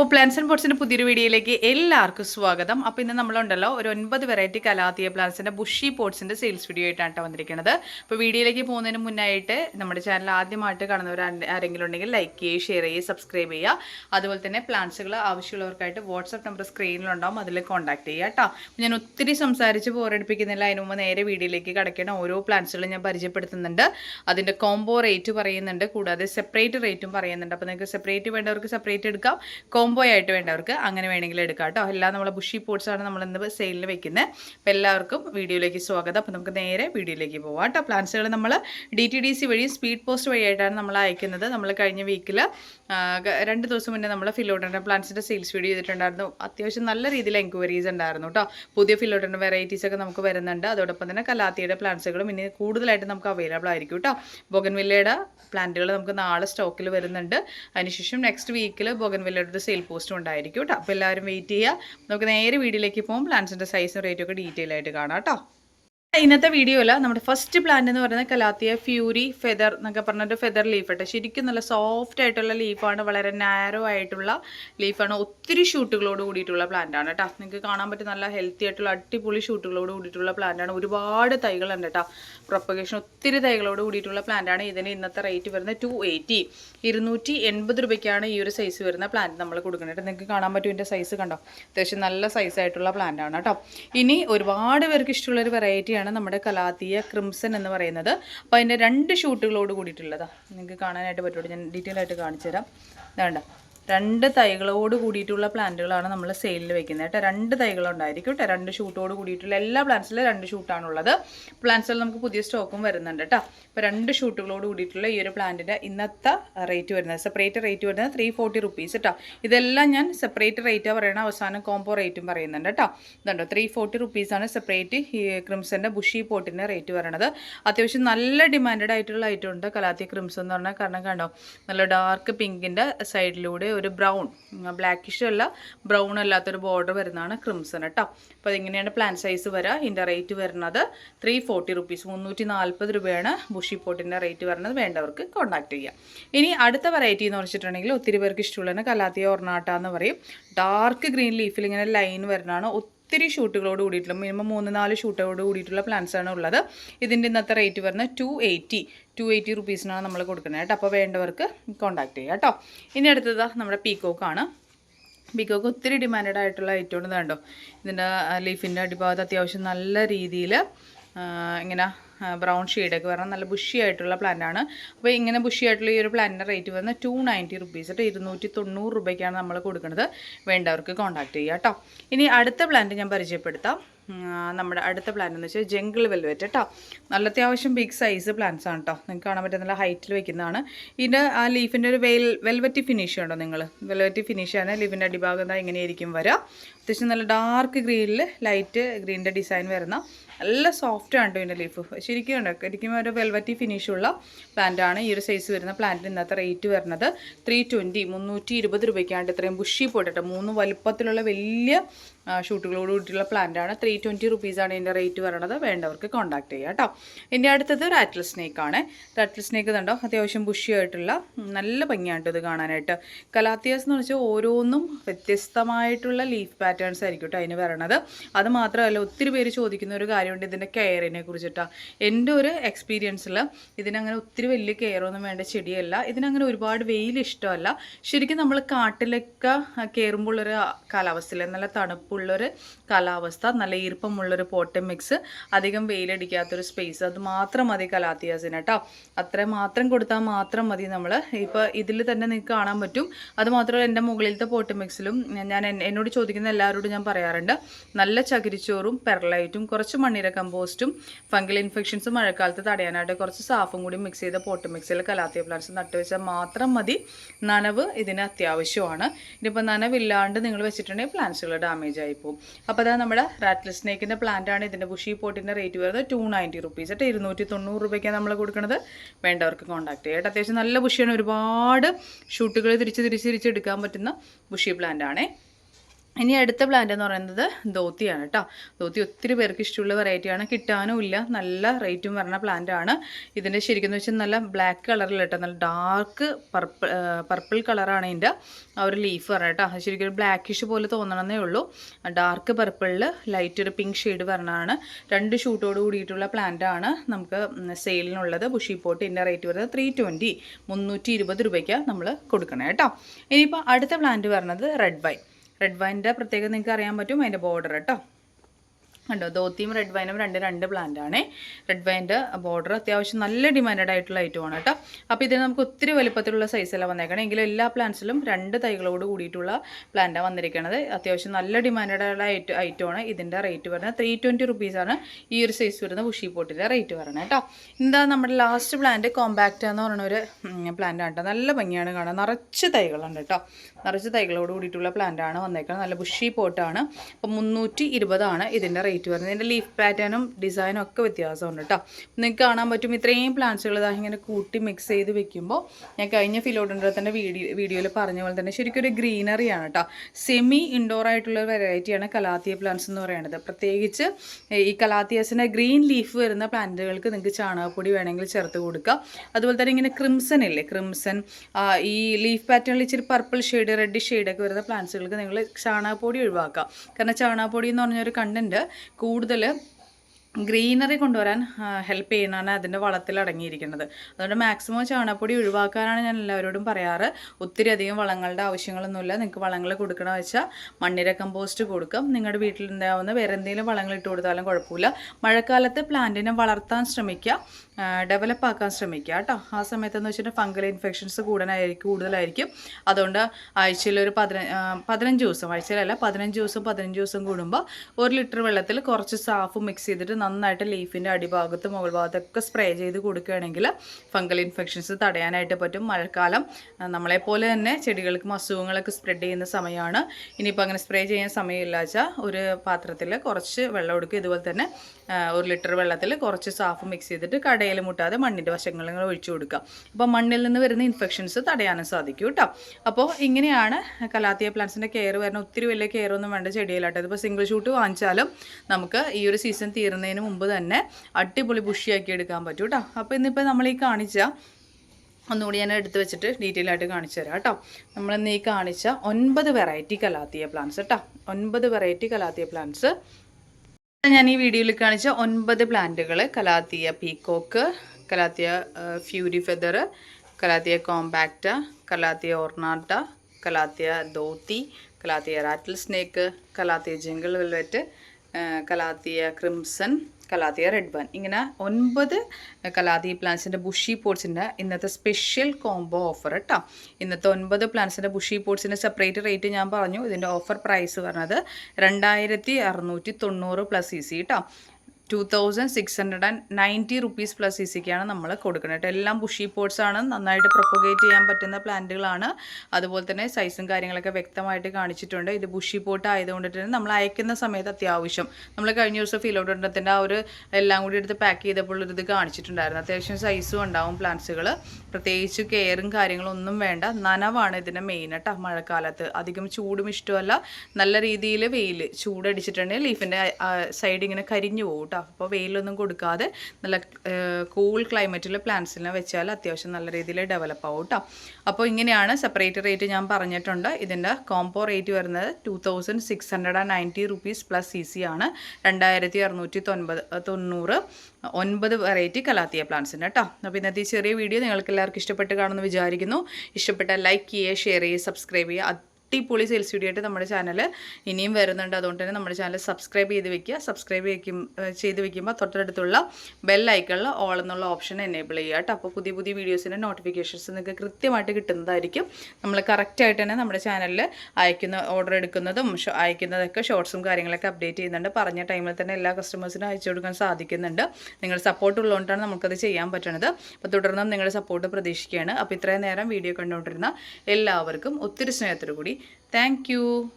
അപ്പോൾ plans and പോട്ട്സിന്റെ പുതിയൊരു വീഡിയോയിലേക്ക് എല്ലാവർക്കും സ്വാഗതം. അപ്പോൾ ഇന്ന് നമ്മളുണ്ടല്ലോ ഒരു ഒൻപത് വെറൈറ്റി കലാത്തിയ പ്ലാൻസിന്റെ ബുഷി പോട്ട്സിന്റെ സെയിൽസ് വീഡിയോ ആയിട്ടാണ് ട്ടോ വന്നിരിക്കുന്നത്. അപ്പോൾ വീഡിയോയിലേക്ക് പോകുന്നതിന് മുന്നായിട്ട് നമ്മുടെ ചാനൽ ആദ്യമായിട്ട് കാണുന്നവർ ആരെങ്കിലും ഉണ്ടെങ്കിൽ ലൈക്ക് ചെയ്യുക ഷെയർ ചെയ്യുക സബ്സ്ക്രൈബ് ചെയ്യുക. അതുപോലെ തന്നെ പ്ലാൻസുകൾ ആവശ്യമുള്ളവർക്കായിട്ട് വാട്സപ്പ് നമ്പർ സ്ക്രീനിലുണ്ടാവും അതിൽ കോൺടാക്ട് ചെയ്യുക കേട്ടോ ഞാൻ ഒത്തിരി സംസാരിച്ച് പോരടിപ്പിക്കുന്നില്ല അതിന് മുമ്പ് നേരെ വീഡിയോയിലേക്ക് കിടക്കണം ഓരോ പ്ലാൻസുകളും ഞാൻ പരിചയപ്പെടുത്തുന്നുണ്ട്. അതിന്റെ കോംബോ റേറ്റ് പറയുന്നുണ്ട്. കൂടാതെ സെപ്പറേറ്റ് റേറ്റും പറയുന്നുണ്ട്. അപ്പോൾ നിങ്ങൾക്ക് സെപ്പറേറ്റ് വേണ്ടവർക്ക് സെപ്പറേറ്റ് എടുക്കാം. ആയിട്ട് വേണ്ടവർക്ക് അങ്ങനെ വേണമെങ്കിൽ എടുക്കാം കേട്ടോ. എല്ലാം നമ്മളെ ബുഷി പോട്ട്സാണ് നമ്മൾ ഇന്ന് സെയിലിൽ വെക്കുന്നത് അപ്പോൾ എല്ലാവർക്കും വീഡിയോയിലേക്ക് സ്വാഗതം. അപ്പോൾ നമുക്ക് നേരെ വീഡിയോയിലേക്ക് പോവാം കേട്ടോ. പ്ലാൻസുകൾ നമ്മൾ ഡി ടി ഡി സി വഴി സ്പീഡ് പോസ്റ്റ് വഴിയായിട്ടാണ് നമ്മൾ അയക്കുന്നത്. നമ്മൾ കഴിഞ്ഞ വീക്കിൽ രണ്ട് ദിവസം മുന്നേ നമ്മൾ ഫിലോഡന്റെ പ്ലാൻസിന്റെ സെയിൽസ് വീഡിയോ ചെയ്തിട്ടുണ്ടായിരുന്നു. അത്യാവശ്യം നല്ല രീതിയിൽ എൻക്വയറീസ് ഉണ്ടായിരുന്നു കേട്ടോ. പുതിയ ഫിലോഡന്റെ വെറൈറ്റീസ് ഒക്കെ നമുക്ക് വരുന്നുണ്ട്. അതോടൊപ്പം തന്നെ കലാത്തിയുടെ പ്ലാന്റ്സുകളും ഇനി കൂടുതലായിട്ട് നമുക്ക് അവൈലബിൾ ആയിരിക്കും കേട്ടോ. ബൊഗൻവില്ലയുടെ പ്ലാന്റുകൾ നമുക്ക് നാളെ സ്റ്റോക്കിൽ വരുന്നുണ്ട്. അതിനുശേഷം നെക്സ്റ്റ് വീക്കിൽ ബൊഗൻവില്ലയുടെ ഒരു സെയിൽ പോസ്റ്റും ഉണ്ടായിരിക്കും കേട്ടോ അപ്പോൾ എല്ലാവരും വെയിറ്റ് ചെയ്യുക. നമുക്ക് നേരെ വീഡിയോയിലേക്ക് പോകും. പ്ലാന്റ്സിന്റെ സൈസും റേറ്റും ഒക്കെ ഡീറ്റെയിൽ ആയിട്ട് കാണാം കേട്ടോ ഇന്നത്തെ വീഡിയോയിൽ നമ്മുടെ ഫസ്റ്റ് പ്ലാന്റ് എന്ന് പറയുന്നത് കലാത്തിയ ഫ്യൂരി ഫെദർ എന്നൊക്കെ പറഞ്ഞൊരു ഫെദർ ലീഫ് കേട്ടോ ശരിക്കും നല്ല സോഫ്റ്റ് ആയിട്ടുള്ള ലീഫാണ് വളരെ നാരോ ആയിട്ടുള്ള ലീഫാണ് ഒത്തിരി ഷൂട്ടുകളോട് കൂടിയിട്ടുള്ള പ്ലാന്റ് ആണ് കേട്ടോ നിങ്ങൾക്ക് കാണാൻ പറ്റും നല്ല ഹെൽത്തി ആയിട്ടുള്ള അടിപൊളി ഷൂട്ടുകളോട് കൂടിയിട്ടുള്ള പ്ലാന്റ് ആണ്. ഒരുപാട് തൈകളുണ്ട് കേട്ടോ പ്രൊപ്പഗേഷൻ ഒത്തിരി തൈകളോട് കൂടിയിട്ടുള്ള പ്ലാന്റ് ആണ്. ഇതിന് ഇന്നത്തെ റേറ്റ് വരുന്നത് ടു എയ്റ്റി ഇരുന്നൂറ്റി എൺപത് രൂപയ്ക്കാണ് ഈ ഒരു സൈസ് വരുന്ന പ്ലാന്റ് നമ്മൾ കൊടുക്കുന്നത് നിങ്ങൾക്ക് കാണാൻ പറ്റും ഇതിന്റെ സൈസ് കണ്ടോ? അത്യാവശ്യം നല്ല സൈസ് ആയിട്ടുള്ള പ്ലാന്റ് ആണ് കേട്ടോ ഇനി ഒരുപാട് പേർക്ക് ഇഷ്ടമുള്ള ഒരു വെറൈറ്റിയാണ് നമ്മുടെ കലാത്തിയ ക്രിംസൺ എന്ന് പറയുന്നത്. അപ്പോൾ അതിന്റെ രണ്ട് ഷൂട്ടുകളോട് കൂടിയിട്ടുള്ളതാണ് നിങ്ങൾക്ക് കാണാനായിട്ട് പറ്റുള്ളൂ. ഞാൻ ഡീറ്റെയിൽ ആയിട്ട് കാണിച്ചു തരാം വേണ്ട രണ്ട് തൈകളോട് കൂടിയിട്ടുള്ള പ്ലാന്റുകളാണ് നമ്മൾ സെയിലിൽ വെക്കുന്നത് കേട്ടോ. രണ്ട് തൈകളുണ്ടായിരിക്കും കേട്ടോ. രണ്ട് ഷൂട്ടോട് കൂടിയിട്ടുള്ള എല്ലാ പ്ലാന്റ്സിലും രണ്ട് ഷൂട്ടാണുള്ളത് പ്ലാന്റ്സിൽ നമുക്ക് പുതിയ സ്റ്റോക്കും വരുന്നുണ്ട് കേട്ടോ. അപ്പോൾ രണ്ട് ഷൂട്ടുകളോട് കൂടിയിട്ടുള്ള ഈ ഒരു പ്ലാന്റിന്റെ ഇന്നത്തെ റേറ്റ് വരുന്നത്. സെപ്പറേറ്റ് റേറ്റ് വരുന്നത് ത്രീ ഫോർട്ടി റുപ്പീസ് കേട്ടോ. ഇതെല്ലാം ഞാൻ സെപ്പറേറ്റ് റേറ്റാണ് പറയണത് അവസാനം കോംബോ റേറ്റും പറയുന്നുണ്ട് കേട്ടോ. ഇതുണ്ടോ? ത്രീ ഫോർട്ടി റുപ്പീസാണ് സെപ്പറേറ്റ് ഈ ക്രിംസന്റെ ബുഷി പോട്ടിന്റെ റേറ്റ് വരണത് അത്യാവശ്യം നല്ല ഡിമാൻഡ് ആയിട്ടുള്ള ഐറ്റം ഉണ്ട്. കലാത്തി ക്രിംസ് എന്ന് പറഞ്ഞാൽ കാരണം കണ്ടോ? നല്ല ഡാർക്ക് പിങ്കിന്റെ സൈഡിലൂടെ ഒരു ബ്രൗൺ ബ്ലാക്കിഷ് അല്ല ബ്രൗൺ അല്ലാത്തൊരു ബോർഡർ വരുന്നതാണ് ക്രിംസൺ കേട്ടോ അപ്പോൾ അതിങ്ങനെയാണ് പ്ലാൻ സൈസ് വരിക ഇതിന്റെ റേറ്റ് വരുന്നത് ത്രീ ഫോർട്ടി റുപ്പീസ് മുന്നൂറ്റി നാൽപ്പത് രൂപയാണ് ബുഷി പോട്ടിന്റെ റേറ്റ് വരുന്നത്. വേണ്ടവർക്ക് കോൺടാക്ട് ചെയ്യാം. ഇനി അടുത്ത വെറൈറ്റി എന്ന് വെച്ചിട്ടുണ്ടെങ്കിൽ ഒത്തിരി പേർക്ക് ഇഷ്ടമുള്ളതാണ് കലാത്തിയ ഒർണാട്ട എന്ന് പറയും. ഡാർക്ക് ഗ്രീൻ ലീഫിൽ ഇങ്ങനെ ലൈൻ വരുന്നതാണ്. ഒത്തിരി ഷൂട്ടുകളോട് കൂടിയിട്ടുള്ള മിനിമം മൂന്ന് നാല് ഷൂട്ടോട് കൂടിയിട്ടുള്ള പ്ലാൻസാണ് ഉള്ളത്. ഇതിന്റെ ഇന്നത്തെ റേറ്റ് വരുന്നത് ടു എയ്റ്റി ടു എയ്റ്റി റുപ്പീസിനാണ് നമ്മൾ കൊടുക്കുന്നത് കേട്ടോ. അപ്പോൾ വേണ്ടവർക്ക് കോൺടാക്ട് ചെയ്യാം കേട്ടോ. ഇനി അടുത്തത് നമ്മുടെ പീക്കോക്കാണ് പീക്കോക്ക് ഒത്തിരി ഡിമാൻഡ് ആയിട്ടുള്ള ഐറ്റം കണ്ടോ ഇതിന്റെ ലീഫിന്റെ അടിഭാഗത്ത് അത്യാവശ്യം നല്ല രീതിയിൽ ഇങ്ങനെ ബ്രൗൺ ഷെയ്ഡൊക്കെ വരണം. നല്ല ബുഷി ആയിട്ടുള്ള പ്ലാന്റാണ് അപ്പോൾ ഇങ്ങനെ ബുഷി ആയിട്ടുള്ള ഈ ഒരു പ്ലാന്റിന്റെ റേറ്റ് വരുന്നത് ടു നയന്റി റുപ്പീസ് കേട്ടോ ഇരുന്നൂറ്റി തൊണ്ണൂറ് രൂപയ്ക്കാണ് നമ്മൾ കൊടുക്കുന്നത് വേണ്ടവർക്ക് കോൺടാക്ട് ചെയ്യുക കേട്ടോ ഇനി അടുത്ത പ്ലാന്റ് ഞാൻ പരിചയപ്പെടുത്താം. നമ്മുടെ അടുത്ത പ്ലാന്റ് എന്ന് വെച്ചാൽ ജംഗിൾ വെൽവെറ്റ് കേട്ടോ നല്ല അത്യാവശ്യം ബിഗ് സൈസ് പ്ലാന്റ്സ് ആണ് കേട്ടോ നിങ്ങൾക്ക് കാണാൻ പറ്റുന്ന നല്ല ഹൈറ്റിൽ വെക്കുന്നതാണ്. ഇതിന്റെ ആ ലീഫിന്റെ ഒരു വെൽ വെൽവെറ്റി ഫിനിഷ് ഉണ്ടോ നിങ്ങൾ വെൽവെറ്റി ഫിനിഷാണ് ലീഫിന്റെ അടിഭാഗം എന്താ ഇങ്ങനെയായിരിക്കും വരിക അത്യാവശ്യം നല്ല ഡാർക്ക് ഗ്രീനിൽ ലൈറ്റ് ഗ്രീനിന്റെ ഡിസൈൻ വരുന്ന നല്ല സോഫ്റ്റ് ആണ് കേട്ടോ ഇതിന്റെ ലീഫ് ശരിക്കും ഉണ്ട്. ശരിക്കും ഒരു വെൽവറ്റി ഫിനിഷുള്ള പ്ലാന്റ് ആണ്. ഈ ഒരു സൈസ് വരുന്ന പ്ലാന്റിന് ഇന്നത്തെ റേറ്റ് വരുന്നത് ത്രീ ട്വന്റി മുന്നൂറ്റി ഇരുപത് രൂപയ്ക്കാണ്ട് ഇത്രയും ബുഷി പോയിട്ടോ മൂന്ന് വലുപ്പത്തിലുള്ള വലിയ ഷൂട്ടുകളോട് കൂടിയിട്ടുള്ള പ്ലാന്റ് ആണ്. ത്രീ ട്വന്റി റുപ്പീസാണ് ഇതിന്റെ റേറ്റ് വരണത് വേണ്ടവർക്ക് കോൺടാക്ട് ചെയ്യാം കേട്ടോ. ഇനി അടുത്തത് റാറ്റിൽ സ്നേക്കാണ് റാറ്റിൽ സ്നേക്ക് കണ്ടോ? അത്യാവശ്യം ബുഷിയായിട്ടുള്ള നല്ല ഭംഗിയാണ് ഇത് കാണാനായിട്ട്. കലാത്തിയാസ് എന്ന് വെച്ചാൽ ഓരോന്നും വ്യത്യസ്തമായിട്ടുള്ള ലീഫ് പാറ്റേൺസ് ആയിരിക്കും കേട്ടോ അതിന് വരണത്. അത് മാത്രമല്ല ഒത്തിരി പേര് ചോദിക്കുന്ന ഒരു കാര്യമുണ്ട് ഇതിന്റെ കെയറിനെ കുറിച്ചിട്ടാണ് എന്റെ ഒരു എക്സ്പീരിയൻസിൽ ഇതിനങ്ങനെ ഒത്തിരി വലിയ കെയറൊന്നും വേണ്ട ചെടിയല്ല. ഇതിനങ്ങനെ ഒരുപാട് വെയിൽ ഇഷ്ടമല്ല. ശരിക്കും നമ്മൾ കാട്ടിലൊക്കെ കയറുമ്പോൾ ഒരു കാലാവസ്ഥയിൽ നല്ല തണുപ്പുള്ളൊരു കാലാവസ്ഥ നല്ല ഈർപ്പമുള്ളൊരു പോട്ടം മിക്സ് അധികം വെയിലടിക്കാത്തൊരു സ്പേസ് അത് മാത്രം മതി കലാത്തിയാസിന് കേട്ടോ. അത്ര മാത്രം കൊടുത്താൽ മാത്രം മതി നമ്മൾ ഇപ്പോൾ ഇതിൽ തന്നെ നിങ്ങൾക്ക് കാണാൻ പറ്റും. അതുമാത്രമല്ല എന്റെ മുകളിലത്തെ പോട്ട് മിക്സിലും ഞാൻ എന്നോട് ചോദിക്കുന്ന എല്ലാവരോടും ഞാൻ പറയാറുണ്ട്. നല്ല ചകിരിച്ചോറും പെർലൈറ്റും കുറച്ച് മണ്ണിര കമ്പോസ്റ്റും ഫംഗൽ ഇൻഫെക്ഷൻസ് മഴക്കാലത്ത് തടയാനായിട്ട് കുറച്ച് സാഫും കൂടി മിക്സ് ചെയ്ത പോട്ട് മിക്സിൽ കലാത്തിയ പ്ലാന്റ്സ് നട്ടുവെച്ചാൽ മാത്രം മതി. നനവ് ഇതിന് അത്യാവശ്യമാണ്. ഇനിയിപ്പോൾ നനവില്ലാണ്ട് നിങ്ങൾ വെച്ചിട്ടുണ്ടെങ്കിൽ പ്ലാന്റ്സുകൾ ഡാമേജ് ആയി പോകും. അപ്പോൾ അതാ നമ്മുടെ റാറ്റിൽ സ്നേക്കിന്റെ പ്ലാന്റ് ആണ്. ഇതിന്റെ ബുഷി പോട്ടിന്റെ റേറ്റ് വരുന്നത് ടു നയന്റി റുപ്പീസ് കേട്ടോ ഇരുന്നൂറ്റി തൊണ്ണൂറ് രൂപയ്ക്കാണ് നമ്മൾ കൊടുക്കുന്നത് വേണ്ടവർക്ക് കോൺടാക്ട് ചെയ്യാം. കേട്ടോ അത്യാവശ്യം നല്ല ബുഷിയാണ് ഒരുപാട് ഷൂട്ടുകൾ തിരിച്ച് തിരിച്ച് എടുക്കാൻ പറ്റുന്ന ബുഷി പ്ലാന്റ് ആണേ. ഇനി അടുത്ത പ്ലാന്റ് എന്ന് പറയുന്നത് ധോത്തിയാണ് കേട്ടോ ധോത്തി ഒത്തിരി പേർക്ക് ഇഷ്ടമുള്ള വെറൈറ്റിയാണ് കിട്ടാനും ഇല്ല. നല്ല റേറ്റും വരുന്ന പ്ലാന്റ് ആണ്. ഇതിന്റെ ശരിക്കും വെച്ചാൽ നല്ല ബ്ലാക്ക് കളറിൽ കേട്ടോ നല്ല ഡാർക്ക് പർപ്പിൾ പർപ്പിൾ കളറാണ് ഇതിന്റെ ആ ഒരു ലീഫ് പറഞ്ഞ കേട്ടോ ശരിക്കും ഒരു ബ്ലാക്കിഷ് പോലെ തോന്നണമെന്നേ ഉള്ളൂ. ഡാർക്ക് പർപ്പിളിൽ ലൈറ്റ് ഒരു പിങ്ക് ഷെയ്ഡ് വരണതാണ്. രണ്ട് ഷൂട്ടോട് കൂടിയിട്ടുള്ള പ്ലാന്റ് ആണ് നമുക്ക് സെയിലിനുള്ളത് ബുഷി പോട്ട് ഇതിന്റെ റേറ്റ് വരുന്നത് ത്രീ ട്വന്റി മുന്നൂറ്റി ഇരുപത് രൂപയ്ക്ക് നമ്മൾ കൊടുക്കണം കേട്ടോ ഇനിയിപ്പോൾ അടുത്ത പ്ലാന്റ് വരുന്നത് റെഡ് വൈൻ റെഡ് വൈന്റെ പ്രത്യേകത നിങ്ങൾക്ക് അറിയാൻ പറ്റും. അതിന്റെ ബോർഡർ കേട്ടോ കണ്ടോ? ധോത്തിയും റെഡ് വൈനും രണ്ട് രണ്ട് പ്ലാന്റ് ആണ്. റെഡ് വൈന്റെ ബോർഡർ അത്യാവശ്യം നല്ല ഡിമാൻഡ് ആയിട്ടുള്ള ഐറ്റം ആണ് കേട്ടോ. അപ്പോൾ ഇതിന് നമുക്ക് ഒത്തിരി വലുപ്പത്തിലുള്ള സൈസല്ല വന്നേക്കണം. എങ്കിലും എല്ലാ പ്ലാന്റ്സിലും രണ്ട് തൈകളോട് കൂടിയിട്ടുള്ള പ്ലാന്റാണ് വന്നിരിക്കുന്നത് അത്യാവശ്യം നല്ല ഡിമാൻഡഡ് ആയിട്ടുള്ള ഐറ്റം ഐറ്റമാണ് ഇതിന്റെ റേറ്റ് വരുന്നത് ത്രീ ട്വന്റി റുപ്പീസാണ് ഈ ഒരു സൈസ് വരുന്ന ബുഷി പോട്ടിന്റെ റേറ്റ് വരണം കേട്ടോ. എന്താ നമ്മുടെ ലാസ്റ്റ് പ്ലാന്റ് കോമ്പാക്റ്റ് എന്ന് പറയുന്ന ഒരു പ്ലാന്റ് ആണ് കേട്ടോ. നല്ല ഭംഗിയാണ് കാണാൻ. നിറച്ച് തൈകളുണ്ട് കേട്ടോ. നിറച്ച് തൈകളോട് കൂടിയിട്ടുള്ള പ്ലാന്റാണ് വന്നേക്കുന്നത് നല്ല ബുഷി പോട്ടാണ് അപ്പോൾ മുന്നൂറ്റി ഇരുപതാണ് ഇതിന്റെ റേറ്റ് വരുന്നത് ഇതിന്റെ ലീഫ് പാറ്റേണും ഡിസൈനും ഒക്കെ വ്യത്യാസമുണ്ട് കേട്ടോ നിങ്ങൾക്ക് കാണാൻ പറ്റും ഇത്രയും പ്ലാന്റ്സുകൾ ഇതാ ഇങ്ങനെ കൂട്ടി മിക്സ് ചെയ്ത് വെക്കുമ്പോൾ ഞാൻ കഴിഞ്ഞ ഫിലോഡൻഡ്രത്തിന്റെ വീഡിയോ വീഡിയോയിൽ പറഞ്ഞ പോലെ തന്നെ ശരിക്കും ഒരു ഗ്രീനറിയാണ് കേട്ടോ സെമി ഇൻഡോർ ആയിട്ടുള്ള വെറൈറ്റിയാണ് കലാത്തിയ പ്ലാന്റ്സ് എന്ന് പറയുന്നത് പ്രത്യേകിച്ച് ഈ കലാത്തിയസിന്റെ ഗ്രീൻ ലീഫ് വരുന്ന പ്ലാന്റുകൾക്ക് നിങ്ങൾക്ക് ചാണകപ്പൊടി വേണമെങ്കിൽ ചേർത്ത് കൊടുക്കുക അതുപോലെ തന്നെ ഇങ്ങനെ ക്രിംസൺ ഇല്ലേ? ക്രിംസൺ ഈ ലീഫ് പാറ്റേണിൽ ഇച്ചിരി പർപ്പിൾ ഷെയ്ഡ് റെഡ് ഷെയ്ഡൊക്കെ വരുന്ന പ്ലാന്റ്സുകൾക്ക് നിങ്ങൾ ചാണകപ്പൊടി ഒഴിവാക്കുക കാരണം ചാണകപ്പൊടി എന്ന് പറഞ്ഞൊരു കണ്ടന്റ് കൂടുതൽ ഗ്രീനറി കൊണ്ടുവരാൻ ഹെൽപ്പ് ചെയ്യുന്നതാണ് അതിന്റെ വളത്തിൽ അടങ്ങിയിരിക്കുന്നത്. അതുകൊണ്ട് മാക്സിമം ചാണകപ്പൊടി ഒഴിവാക്കാനാണ് ഞാൻ എല്ലാവരോടും പറയാറ്. ഒത്തിരി അധികം വളങ്ങളുടെ ആവശ്യങ്ങളൊന്നുമില്ല. നിങ്ങൾക്ക് വളങ്ങൾ കൊടുക്കണമെന്ന് വെച്ചാൽ മണ്ണിര കമ്പോസ്റ്റ് കൊടുക്കാം. നിങ്ങളുടെ വീട്ടിലുണ്ടാവുന്ന വേറെ എന്തെങ്കിലും വളങ്ങൾ ഇട്ട് കൊടുത്താലും കുഴപ്പമില്ല. മഴക്കാലത്ത് പ്ലാന്റിനെ വളർത്താൻ ശ്രമിക്കുക ഡെവലപ്പ് ആക്കാൻ ശ്രമിക്കുക കേട്ടോ. ആ സമയത്തെന്ന് വെച്ചിട്ടുണ്ടെങ്കിൽ ഫംഗൽ ഇൻഫെക്ഷൻസ് കൂടുതലായിരിക്കും കൂടുതലായിരിക്കും. അതുകൊണ്ട് ആഴ്ചയിൽ ഒരു പതിന പതിനഞ്ച് ദിവസം ആഴ്ചയിലല്ല പതിനഞ്ച് ദിവസം പതിനഞ്ച് ദിവസം കൂടുമ്പോൾ ഒരു ലിറ്റർ വെള്ളത്തിൽ കുറച്ച് സാഫ് മിക്സ് ചെയ്തിട്ട് നന്നായിട്ട് ലീഫിന്റെ അടിഭാഗത്ത് മുകൾ ഭാഗത്തൊക്കെ സ്പ്രേ ചെയ്ത് കൊടുക്കുകയാണെങ്കിൽ ഫംഗൽ ഇൻഫെക്ഷൻസ് തടയാനായിട്ട് പറ്റും. മഴക്കാലം നമ്മളെപ്പോലെ തന്നെ ചെടികൾക്കും അസുഖങ്ങളൊക്കെ സ്പ്രെഡ് ചെയ്യുന്ന സമയമാണ്. ഇനിയിപ്പോൾ അങ്ങനെ സ്പ്രേ ചെയ്യാൻ സമയമില്ല വെച്ചാൽ ഒരു പാത്രത്തിൽ കുറച്ച് വെള്ളം എടുക്കുക ഇതുപോലെ തന്നെ ഒരു ലിറ്റർ വെള്ളത്തിൽ കുറച്ച് സാഫ് മിക്സ് ചെയ്തിട്ട് കടയിൽ മുട്ടാതെ മണ്ണിന്റെ വശങ്ങളിൽ ഒഴിച്ചു കൊടുക്കുക. അപ്പോൾ മണ്ണിൽ നിന്ന് വരുന്ന ഇൻഫെക്ഷൻസ് തടയാനും സാധിക്കും കേട്ടോ. അപ്പോൾ ഇങ്ങനെയാണ് കലാത്തിയ പ്ലാന്റ്സിന്റെ കെയർ വരുന്ന ഒത്തിരി വലിയ കെയർ ഒന്നും വേണ്ട ചെടിയിലാട്ടോ ഇതിപ്പോൾ സിംഗിൾ ഷൂട്ട് വാങ്ങിച്ചാലും നമുക്ക് ഈ ഒരു സീസൺ തീരുന്നതിന് മുമ്പ് തന്നെ അടിപൊളി ബുഷിയാക്കി എടുക്കാൻ പറ്റും കേട്ടോ അപ്പോൾ ഇന്നിപ്പോൾ നമ്മൾ ഈ കാണിച്ച ഒന്നുകൂടി ഞാൻ എടുത്ത് വെച്ചിട്ട് ഡീറ്റെയിൽ ആയിട്ട് കാണിച്ചു തരാം കേട്ടോ നമ്മൾ ഇന്ന് ഈ കാണിച്ച ഒൻപത് വെറൈറ്റി കലാത്തിയ പ്ലാന്റ്സ് കേട്ടോ ഒൻപത് വെറൈറ്റി കലാത്തിയ പ്ലാന്റ്സ് ഞാൻ ഈ വീഡിയോയിൽ കാണിച്ച ഒൻപത് പ്ലാന്റുകൾ calathea peacock calathea furry feather calathea compacta calathea ornata calathea dottie calathea rattle snake calathea jungle velvet calathea crimson calathea red bun ഇങ്ങനെ ഒൻപത് കലാത്തിയ പ്ലാന്റ്സിന്റെ ബുഷി പോട്ട്സിന്റെ ഇന്നത്തെ സ്പെഷ്യൽ കോംബോ ഓഫർ കേട്ടോ ഇന്നത്തെ ഒൻപത് പ്ലാന്റ്സിന്റെ ബുഷി പോട്ട്സിന്റെ സെപ്പറേറ്റ് റേറ്റ് ഞാൻ പറഞ്ഞു. ഇതിന്റെ ഓഫർ പ്രൈസ് പറഞ്ഞത് രണ്ടായിരത്തി അറുന്നൂറ്റി തൊണ്ണൂറ് പ്ലസ് ഇ സി കേട്ടോ two thousand six hundred and ninety rupees plus C സിക്കാണ് നമ്മൾ കൊടുക്കുന്നത് കേട്ടോ. എല്ലാം ബുഷി പോർട്സ് ആണ് നന്നായിട്ട് പ്രൊപ്പഗേറ്റ് ചെയ്യാൻ പറ്റുന്ന പ്ലാന്റുകളാണ് അതുപോലെ തന്നെ സൈസും കാര്യങ്ങളൊക്കെ വ്യക്തമായിട്ട് കാണിച്ചിട്ടുണ്ട്. ഇത് ബുഷി പോട്ട് ആയതുകൊണ്ട് തന്നെ നമ്മൾ അയക്കുന്ന സമയത്ത് അത്യാവശ്യം. നമ്മൾ കഴിഞ്ഞ ദിവസം ഫിലോഡോണ്ടത്തിന്റെ ആ ഒരു എല്ലാം കൂടി എടുത്ത് പാക്ക് ചെയ്തപ്പോൾ ഇത് കാണിച്ചിട്ടുണ്ടായിരുന്നു. അത്യാവശ്യം സൈസും ഉണ്ടാവും പ്ലാന്റ്സുകൾ പ്രത്യേകിച്ച് കെയറും കാര്യങ്ങളും ഒന്നും വേണ്ട. നനവാണ് ഇതിന്റെ മെയിൻ കേട്ടോ മഴക്കാലത്ത്. അധികം ചൂടും ഇഷ്ടമല്ല. നല്ല രീതിയിൽ വെയിൽ ചൂടടിച്ചിട്ടുണ്ടെങ്കിൽ ലീഫിന്റെ സൈഡ് ഇങ്ങനെ കരിഞ്ഞു പോകും അപ്പോൾ വെയിലൊന്നും കൊടുക്കാതെ നല്ല കൂൾ ക്ലൈമറ്റിൽ പ്ലാന്റ്സിനെ വെച്ചാൽ അത്യാവശ്യം നല്ല രീതിയിൽ ഡെവലപ്പ് ആവും കേട്ടോ അപ്പോൾ ഇങ്ങനെയാണ് സെപ്പറേറ്റ് റേറ്റ് ഞാൻ പറഞ്ഞിട്ടുണ്ട്. ഇതിന്റെ കോംബോ റേറ്റ് വരുന്നത് two thousand six hundred and ninety rupees plus C C ആണ്. രണ്ടായിരത്തി അറുന്നൂറ്റി തൊൻപത് തൊണ്ണൂറ് ഒൻപത് വെറൈറ്റി കലാത്തിയ പ്ലാന്റ്സിന് കേട്ടോ അപ്പോൾ ഇന്നത്തെ ചെറിയ വീഡിയോ നിങ്ങൾക്ക് എല്ലാവർക്കും ഇഷ്ടപ്പെട്ട് കാണുമെന്ന് വിചാരിക്കുന്നു. ഇഷ്ടപ്പെട്ട ലൈക്ക് ചെയ്യുക ഷെയർ ചെയ്യുക സബ്സ്ക്രൈബ് ചെയ്യുക. അടിപൊളി സെയിൽസ് വീഡിയോ ആയിട്ട് നമ്മുടെ ചാനൽ ഇനിയും വരുന്നുണ്ട്. അതുകൊണ്ട് തന്നെ നമ്മുടെ ചാനൽ സബ്സ്ക്രൈബ് ചെയ്ത് വെക്കുക. സബ്സ്ക്രൈബ് ചെയ്യും ചെയ്ത് വെക്കുമ്പോൾ തൊട്ടടുത്തുള്ള ബെൽ ഐക്കണിൽ ഓൾ എന്നുള്ള ഓപ്ഷൻ എനേബിൾ ചെയ്യുക കേട്ടോ. അപ്പോൾ പുതിയ പുതിയ വീഡിയോസിന്റെ നോട്ടിഫിക്കേഷൻസ് നിങ്ങൾക്ക് കൃത്യമായിട്ട് കിട്ടുന്നതായിരിക്കും. നമ്മൾ കറക്റ്റായിട്ട് തന്നെ നമ്മുടെ ചാനലിൽ അയക്കുന്ന ഓർഡർ എടുക്കുന്നതും അയക്കുന്നതൊക്കെ ഷോർട്സും കാര്യങ്ങളൊക്കെ അപ്ഡേറ്റ് ചെയ്യുന്നുണ്ട്. പറഞ്ഞ ടൈമിൽ തന്നെ എല്ലാ കസ്റ്റമേഴ്സിനും അയച്ചു കൊടുക്കാൻ സാധിക്കുന്നുണ്ട്. നിങ്ങൾ സപ്പോർട്ട് ഉള്ളതുകൊണ്ടാണ് നമുക്കത് ചെയ്യാൻ പറ്റണത്. അപ്പോൾ തുടർന്നും നിങ്ങളുടെ സപ്പോർട്ട് പ്രതീക്ഷിക്കുകയാണ്. അപ്പോൾ ഇത്രയും നേരം വീഡിയോ കണ്ടുകൊണ്ടിരുന്ന എല്ലാവർക്കും ഒത്തിരി സ്നേഹത്തോടു കൂടി Thank you.